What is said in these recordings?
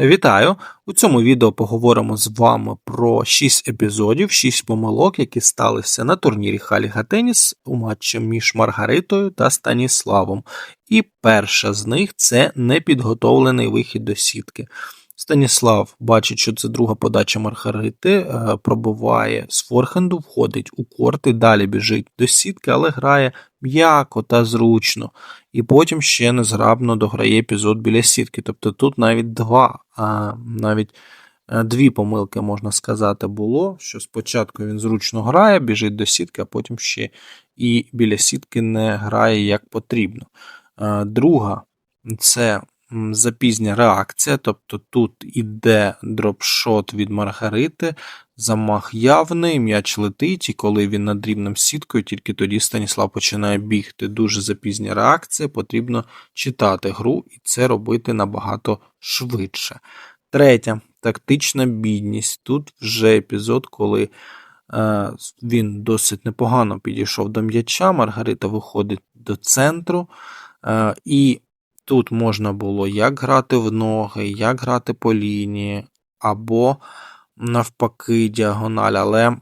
Вітаю! У цьому відео поговоримо з вами про 6 епізодів, 6 помилок, які сталися на турнірі Халіга Теніс у матчі між Маргаритою та Станіславом. І перша з них це непідготовлений вихід до сітки. Станіслав бачить, що це друга подача Маргарити, е, пробиває з форхенду, входить у корти, далі біжить до сітки, але грає м'яко та зручно. І потім ще незграбно дограє епізод біля сітки. Тобто тут навіть два, а навіть е, дві помилки, можна сказати, було. Що спочатку він зручно грає, біжить до сітки, а потім ще і біля сітки не грає як потрібно. Е, Друга це запізня реакція, тобто тут іде дропшот від Маргарити, замах явний, м'яч летить, і коли він над рівнем сіткою, тільки тоді Станіслав починає бігти. Дуже запізня реакція, потрібно читати гру і це робити набагато швидше. Третя тактична бідність. Тут вже епізод, коли е, він досить непогано підійшов до м'яча, Маргарита виходить до центру. Е, і тут можна було як грати в ноги, як грати по лінії, або навпаки діагональ, але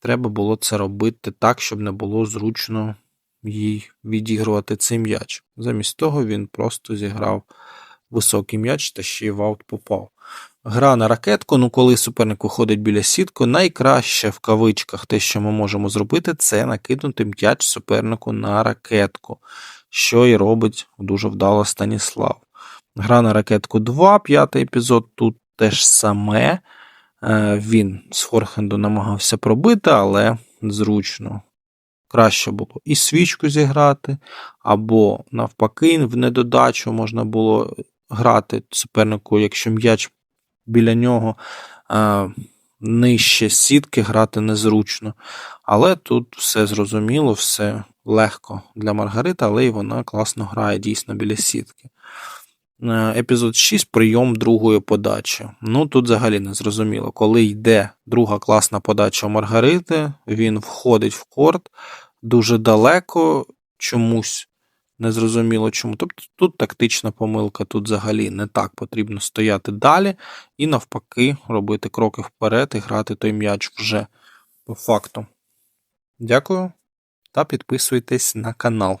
треба було це робити так, щоб не було зручно їй відігрувати цей м'яч. Замість того він просто зіграв високий м'яч та ще й в аут попав. Гра на ракетку, ну коли суперник виходить біля сітку, найкраще в кавичках те, що ми можемо зробити, це накинути м'яч супернику на ракетку, що і робить дуже вдало Станіслав. Гра на ракетку 2, п'ятий епізод, тут теж саме. Е, Він з форхенду намагався пробити, але зручно. Краще було і свічку зіграти, або навпаки, в недодачу можна було грати супернику, якщо м'яч біля нього е, нижче сітки грати незручно. Але тут все зрозуміло, все легко для Маргарити, але й вона класно грає дійсно біля сітки. Е, Епізод 6 прийом другої подачі. Ну тут взагалі не зрозуміло. Коли йде друга класна подача Маргарити, він входить в корт дуже далеко чомусь. Незрозуміло чому. Тобто тут тактична помилка, тут взагалі не так потрібно стояти далі і навпаки робити кроки вперед і грати той м'яч вже по факту. Дякую та підписуйтесь на канал.